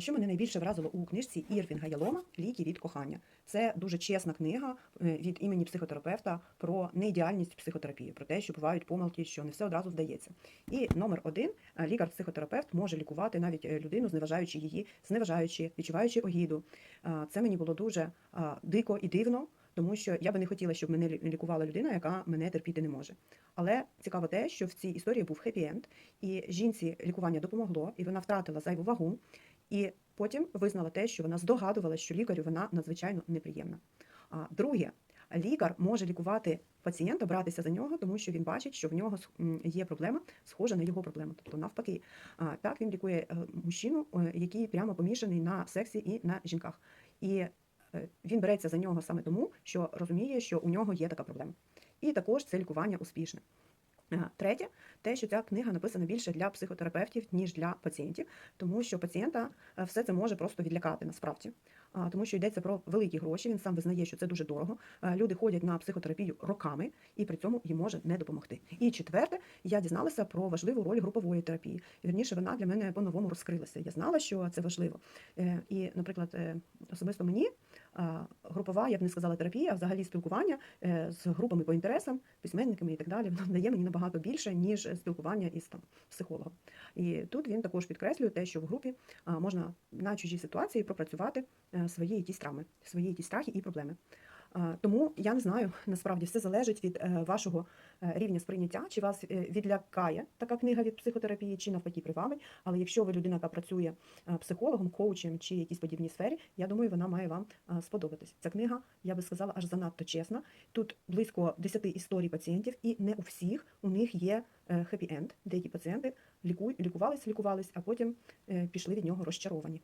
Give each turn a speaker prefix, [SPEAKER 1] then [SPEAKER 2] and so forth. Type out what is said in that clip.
[SPEAKER 1] Що мене найбільше вразило у книжці Ірвінга Ялома Ліки від кохання. Це дуже чесна книга е, від імені психотерапевта про неідеальність психотерапії, про те, що бувають помилки, що не все одразу вдається. І номер один е, лікар-психотерапевт може лікувати навіть е, людину, зневажаючи її, зневажаючи, відчуваючи огіду. Це мені було дуже дико і дивно. Тому що я би не хотіла, щоб мене лікувала людина, яка мене терпіти не може. Але цікаво те, що в цій історії був хеппі-енд, і жінці лікування допомогло, і вона втратила зайву вагу, і потім визнала те, що вона здогадувалася, що лікарю вона надзвичайно неприємна. А друге, лікар може лікувати пацієнта, братися за нього, тому що він бачить, що в нього є проблема, схожа на його проблему. Тобто, навпаки, так він лікує е, мужчину, е, який прямо помішаний на сексі і на жінках. І е, він береться за нього саме тому, що розуміє, що у нього є така проблема. І також це лікування успішне. Третє, те, що ця книга написана більше для психотерапевтів, ніж для пацієнтів, тому що пацієнта е, все це може просто відлякати насправді. Тому що йдеться про великі гроші, він сам визнає, що це дуже дорого. Е, Люди ходять на психотерапію роками і при цьому їм може не допомогти. І четверте, я дізналася про важливу роль групової терапії. Вірніше, вона для мене по-новому розкрилася. Я знала, що це важливо. Е, І, наприклад, особисто мені групова, я б не сказала терапія, а взагалі спілкування е, з групами по інтересам, письменниками і так далі, воно дає мені набагато більше, ніж спілкування із там психологом. І тут він також підкреслює те, що в групі можна на чужій ситуації пропрацювати е, свої якісь травми, свої якісь страхи і проблеми. А, Тому я не знаю, насправді все залежить від е, вашого е, рівня сприйняття, чи вас е, відлякає така книга від психотерапії, чи навпаки привабить. Але якщо ви людина, яка працює е, психологом, коучем чи якійсь подібній сфері, я думаю, вона має вам е, сподобатись. Ця книга, я би сказала, аж занадто чесна. Тут близько 10 історій пацієнтів, і не у всіх у них є хеппі-енд. Деякі пацієнти лікувались, лікувались, а потім е, пішли від нього розчаровані.